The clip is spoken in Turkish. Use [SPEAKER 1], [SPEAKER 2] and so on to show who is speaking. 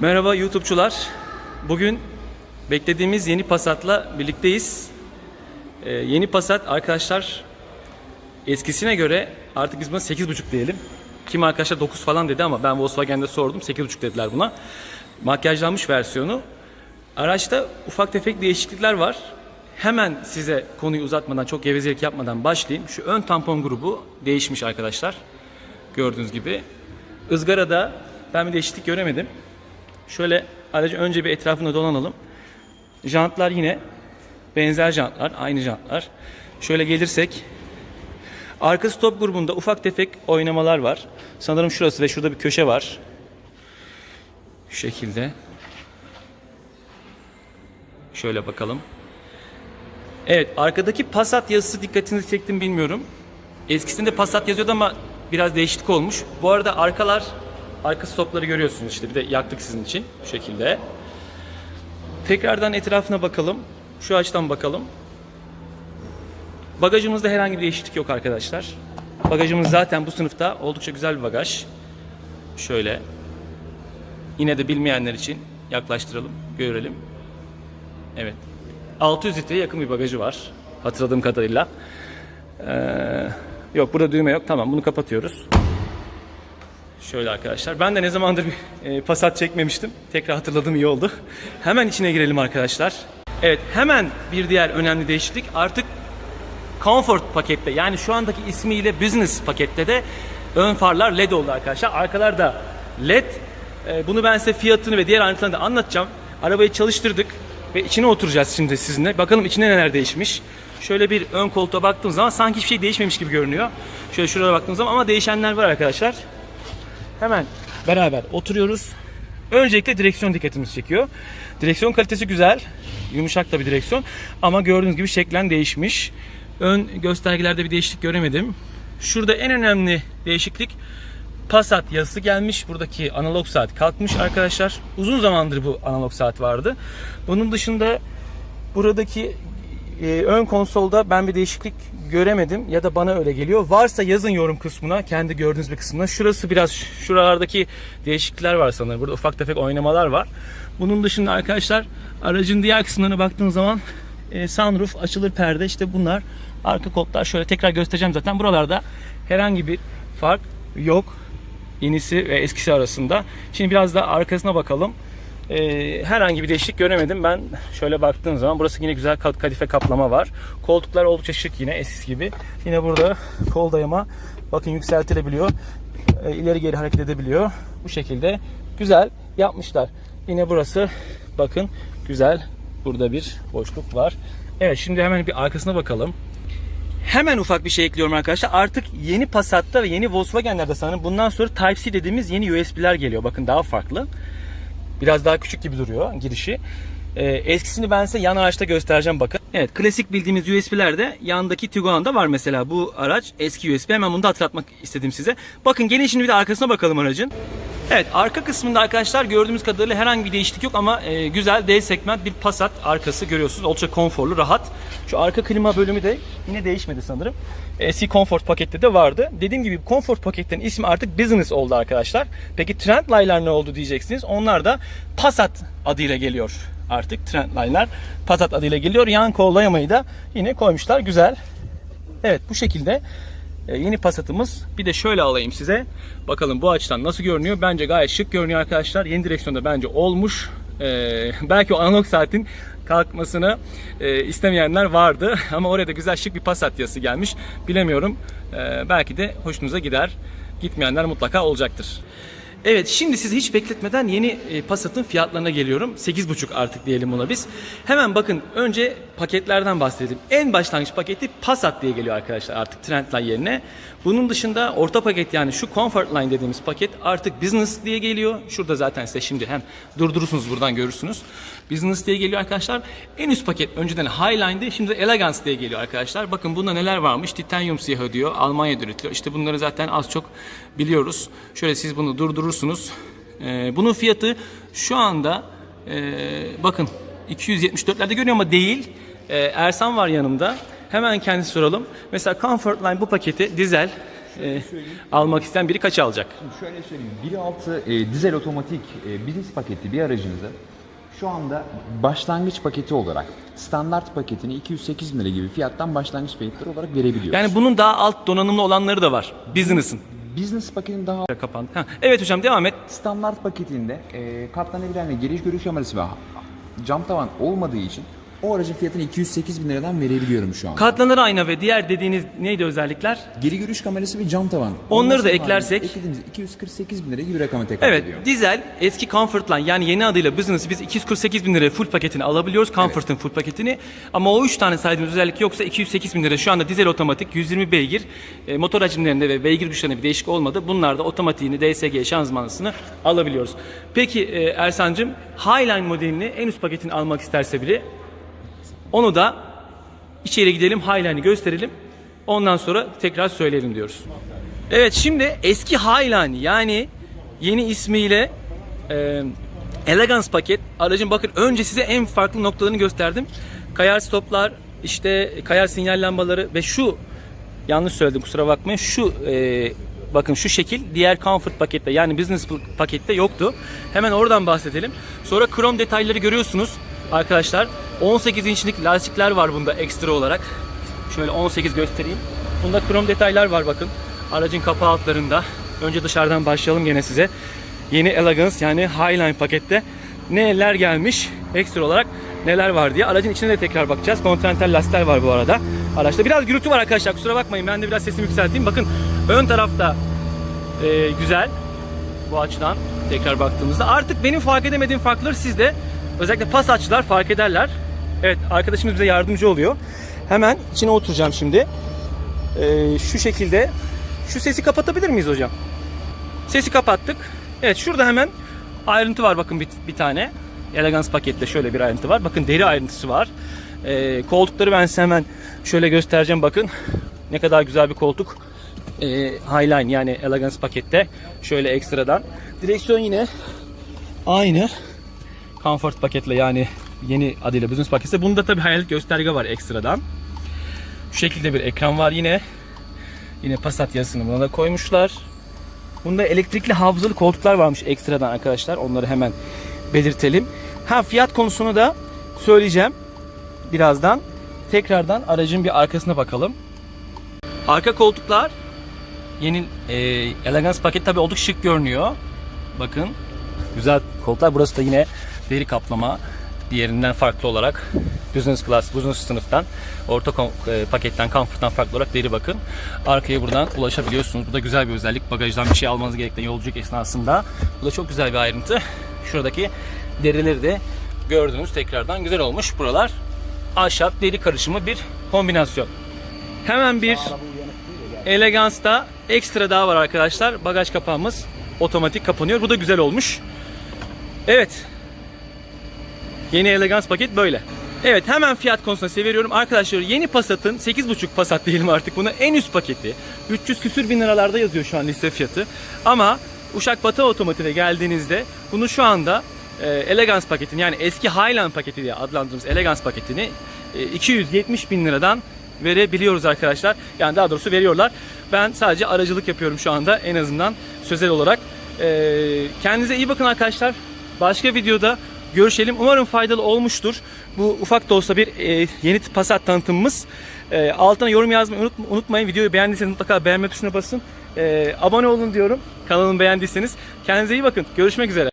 [SPEAKER 1] Merhaba YouTube'çular. Bugün beklediğimiz yeni Passat'la birlikteyiz. Ee, yeni Passat arkadaşlar eskisine göre artık biz buna 8.5 diyelim. Kim arkadaşlar 9 falan dedi ama ben Volkswagen'de sordum 8.5 dediler buna. Makyajlanmış versiyonu. Araçta ufak tefek değişiklikler var. Hemen size konuyu uzatmadan, çok gevezelik yapmadan başlayayım. Şu ön tampon grubu değişmiş arkadaşlar. Gördüğünüz gibi. Izgarada ben bir değişiklik göremedim. Şöyle aracı önce bir etrafında dolanalım. Jantlar yine benzer jantlar, aynı jantlar. Şöyle gelirsek arka stop grubunda ufak tefek oynamalar var. Sanırım şurası ve şurada bir köşe var. Şu şekilde. Şöyle bakalım. Evet, arkadaki Passat yazısı dikkatinizi çekti mi bilmiyorum. Eskisinde Passat yazıyordu ama biraz değişiklik olmuş. Bu arada arkalar, arka stopları görüyorsunuz işte. Bir de yaktık sizin için bu şekilde. Tekrardan etrafına bakalım. Şu açıdan bakalım. Bagajımızda herhangi bir değişiklik yok arkadaşlar. Bagajımız zaten bu sınıfta oldukça güzel bir bagaj. Şöyle. Yine de bilmeyenler için yaklaştıralım, görelim. Evet. 600 litreye yakın bir bagajı var. Hatırladığım kadarıyla. Ee, yok burada düğme yok. Tamam bunu kapatıyoruz. Şöyle arkadaşlar. Ben de ne zamandır bir e, Passat çekmemiştim. Tekrar hatırladım iyi oldu. Hemen içine girelim arkadaşlar. Evet hemen bir diğer önemli değişiklik artık Comfort pakette yani şu andaki ismiyle Business pakette de ön farlar LED oldu arkadaşlar. Arkalar da LED. Ee, bunu ben size fiyatını ve diğer ayrıntılarını da anlatacağım. Arabayı çalıştırdık ve içine oturacağız şimdi sizinle. Bakalım içine neler değişmiş. Şöyle bir ön koltuğa baktığım zaman sanki hiçbir şey değişmemiş gibi görünüyor. Şöyle şuraya baktığım zaman ama değişenler var arkadaşlar. Hemen beraber oturuyoruz. Öncelikle direksiyon dikkatimizi çekiyor. Direksiyon kalitesi güzel. Yumuşak da bir direksiyon. Ama gördüğünüz gibi şeklen değişmiş. Ön göstergelerde bir değişiklik göremedim. Şurada en önemli değişiklik Passat yazısı gelmiş. Buradaki analog saat kalkmış arkadaşlar. Uzun zamandır bu analog saat vardı. Bunun dışında buradaki e, ön konsolda ben bir değişiklik göremedim ya da bana öyle geliyor. Varsa yazın yorum kısmına, kendi gördüğünüz bir kısmına. Şurası biraz şuralardaki değişiklikler var sanırım. Burada ufak tefek oynamalar var. Bunun dışında arkadaşlar aracın diğer kısımlarına baktığınız zaman e, sunroof, açılır perde işte bunlar. Arka koltuklar şöyle tekrar göstereceğim zaten. Buralarda herhangi bir fark yok. Yenisi ve eskisi arasında. Şimdi biraz da arkasına bakalım. Ee, herhangi bir değişiklik göremedim. Ben şöyle baktığım zaman burası yine güzel kadife kaplama var. Koltuklar oldukça şık yine eskisi gibi. Yine burada kol dayama bakın yükseltilebiliyor. Ee, ileri geri hareket edebiliyor. Bu şekilde güzel yapmışlar. Yine burası bakın güzel. Burada bir boşluk var. Evet şimdi hemen bir arkasına bakalım. Hemen ufak bir şey ekliyorum arkadaşlar. Artık yeni Passat'ta ve yeni Volkswagen'lerde sanırım bundan sonra Type-C dediğimiz yeni USB'ler geliyor. Bakın daha farklı. Biraz daha küçük gibi duruyor girişi. Ee, eskisini ben size yan araçta göstereceğim bakın. Evet klasik bildiğimiz USB'ler de yandaki Tiguan'da var mesela. Bu araç eski USB. Hemen bunu da hatırlatmak istedim size. Bakın gelin şimdi bir de arkasına bakalım aracın. Evet arka kısmında arkadaşlar gördüğümüz kadarıyla herhangi bir değişiklik yok ama e, güzel D segment bir Passat arkası görüyorsunuz. Oldukça konforlu, rahat. Şu arka klima bölümü de yine değişmedi sanırım. Eski Comfort pakette de vardı. Dediğim gibi Comfort paketlerin ismi artık Business oldu arkadaşlar. Peki Trendline'lar ne oldu diyeceksiniz. Onlar da Passat adıyla geliyor artık. Trendline'lar Passat adıyla geliyor. Yan kol dayamayı da yine koymuşlar. Güzel. Evet bu şekilde e, yeni Passat'ımız. Bir de şöyle alayım size. Bakalım bu açıdan nasıl görünüyor. Bence gayet şık görünüyor arkadaşlar. Yeni direksiyonda bence olmuş. Ee, belki o analog saatin kalkmasını e, istemeyenler vardı. Ama oraya da güzel şık bir Passat yazısı gelmiş. Bilemiyorum. Ee, belki de hoşunuza gider. Gitmeyenler mutlaka olacaktır. Evet şimdi sizi hiç bekletmeden yeni e, Passat'ın fiyatlarına geliyorum. 8.5 artık diyelim buna biz. Hemen bakın önce paketlerden bahsedelim. En başlangıç paketi Passat diye geliyor arkadaşlar artık Trendline yerine. Bunun dışında orta paket yani şu Comfort Line dediğimiz paket artık Business diye geliyor. Şurada zaten size şimdi hem durdurursunuz buradan görürsünüz. Business diye geliyor arkadaşlar. En üst paket önceden Highline'di şimdi Elegance diye geliyor arkadaşlar. Bakın bunda neler varmış. Titanium siyahı diyor. Almanya'da üretiliyor. İşte bunları zaten az çok biliyoruz. Şöyle siz bunu durdurursunuz. Ee, bunun fiyatı şu anda e, bakın 274'lerde görünüyor ama değil. Ee, Ersan var yanımda. Hemen kendisi soralım. Mesela Comfort Line bu paketi dizel e, almak isteyen biri kaça alacak?
[SPEAKER 2] Şöyle söyleyeyim. 1.6 e, dizel otomatik e, business paketli bir aracınıza şu anda başlangıç paketi olarak standart paketini 208 bin lira gibi fiyattan başlangıç fiyatları olarak verebiliyoruz.
[SPEAKER 1] Yani bunun daha alt donanımlı olanları da var. Business'ın.
[SPEAKER 2] Business paketinin daha
[SPEAKER 1] Kapandı. Ha, evet hocam devam et.
[SPEAKER 2] standart paketinde e, katlanabilen ve geniş görüş kamerası ve cam tavan olmadığı için o aracın fiyatını 208 bin liradan verebiliyorum şu an.
[SPEAKER 1] Katlanır ayna ve diğer dediğiniz neydi özellikler?
[SPEAKER 2] Geri görüş kamerası ve cam tavan.
[SPEAKER 1] Onları da eklersek-
[SPEAKER 2] Eklediğimiz 248 bin lira gibi rakama tekrar
[SPEAKER 1] Evet,
[SPEAKER 2] ediyor.
[SPEAKER 1] dizel eski Comfortline yani yeni adıyla Business biz 248 bin liraya full paketini alabiliyoruz. Comfort'ın full paketini. Ama o 3 tane saydığımız özellik yoksa 208 bin lira şu anda dizel otomatik 120 beygir e, motor hacimlerinde ve beygir güçlerinde bir değişik olmadı. Bunlar da otomatiğini DSG şanzımanlısını alabiliyoruz. Peki e, Ersan'cığım Highline modelini en üst paketini almak isterse biri onu da içeri gidelim Highline'i gösterelim. Ondan sonra tekrar söyleyelim diyoruz. Evet şimdi eski Highline yani yeni ismiyle e, Elegance paket. Aracın bakın önce size en farklı noktalarını gösterdim. Kayar stoplar, işte kayar sinyal lambaları ve şu yanlış söyledim kusura bakmayın. Şu e, bakın şu şekil diğer comfort pakette yani business pakette yoktu. Hemen oradan bahsedelim. Sonra krom detayları görüyorsunuz arkadaşlar. 18 inçlik lastikler var bunda ekstra olarak. Şöyle 18 göstereyim. Bunda krom detaylar var bakın. Aracın kapağı altlarında. Önce dışarıdan başlayalım gene size. Yeni Elegance yani Highline pakette neler gelmiş ekstra olarak neler var diye. Aracın içine de tekrar bakacağız. Continental lastikler var bu arada. Araçta biraz gürültü var arkadaşlar kusura bakmayın. Ben de biraz sesimi yükselteyim. Bakın ön tarafta e, güzel bu açıdan tekrar baktığımızda. Artık benim fark edemediğim farkları sizde özellikle pas açılar fark ederler. Evet arkadaşımız bize yardımcı oluyor. Hemen içine oturacağım şimdi. Ee, şu şekilde şu sesi kapatabilir miyiz hocam? Sesi kapattık. Evet şurada hemen ayrıntı var bakın bir, bir tane. Elegance pakette şöyle bir ayrıntı var. Bakın deri ayrıntısı var. Ee, koltukları ben size hemen şöyle göstereceğim bakın. Ne kadar güzel bir koltuk. Ee, Highline yani Elegance pakette. Şöyle ekstradan. Direksiyon yine aynı. Comfort paketle yani yeni adıyla Business pakette. Bunda tabi hayalet gösterge var ekstradan. Şu şekilde bir ekran var yine. Yine Passat yazısını buna da koymuşlar. Bunda elektrikli hafızalı koltuklar varmış ekstradan arkadaşlar. Onları hemen belirtelim. Ha fiyat konusunu da söyleyeceğim birazdan. Tekrardan aracın bir arkasına bakalım. Arka koltuklar yeni e, Elegance paket tabi oldukça şık görünüyor. Bakın güzel koltuklar. Burası da yine deri kaplama diğerinden farklı olarak business class, business sınıftan orta e, paketten, comfort'tan farklı olarak deri bakın. Arkaya buradan ulaşabiliyorsunuz. Bu da güzel bir özellik. Bagajdan bir şey almanız gerektiğinde yolculuk esnasında. Bu da çok güzel bir ayrıntı. Şuradaki derileri de gördünüz tekrardan güzel olmuş. Buralar ahşap deri karışımı bir kombinasyon. Hemen bir Elegance'da ekstra daha var arkadaşlar. Bagaj kapağımız otomatik kapanıyor. Bu da güzel olmuş. Evet. Yeni Elegance paket böyle. Evet hemen fiyat konusunda size veriyorum. Arkadaşlar yeni Passat'ın 8.5 Passat diyelim artık buna en üst paketi. 300 küsür bin liralarda yazıyor şu an liste fiyatı. Ama Uşak Batı Otomotiv'e geldiğinizde bunu şu anda e, Elegance paketini yani eski Highland paketi diye adlandırdığımız Elegance paketini e, 270 bin liradan verebiliyoruz arkadaşlar. Yani daha doğrusu veriyorlar. Ben sadece aracılık yapıyorum şu anda en azından sözel olarak. E, kendinize iyi bakın arkadaşlar. Başka videoda görüşelim. Umarım faydalı olmuştur. Bu ufak da olsa bir e, yeni Passat tanıtımımız. E, altına yorum yazmayı unut- unutmayın. Videoyu beğendiyseniz mutlaka beğenme tuşuna basın. E, abone olun diyorum. Kanalımı beğendiyseniz. Kendinize iyi bakın. Görüşmek üzere.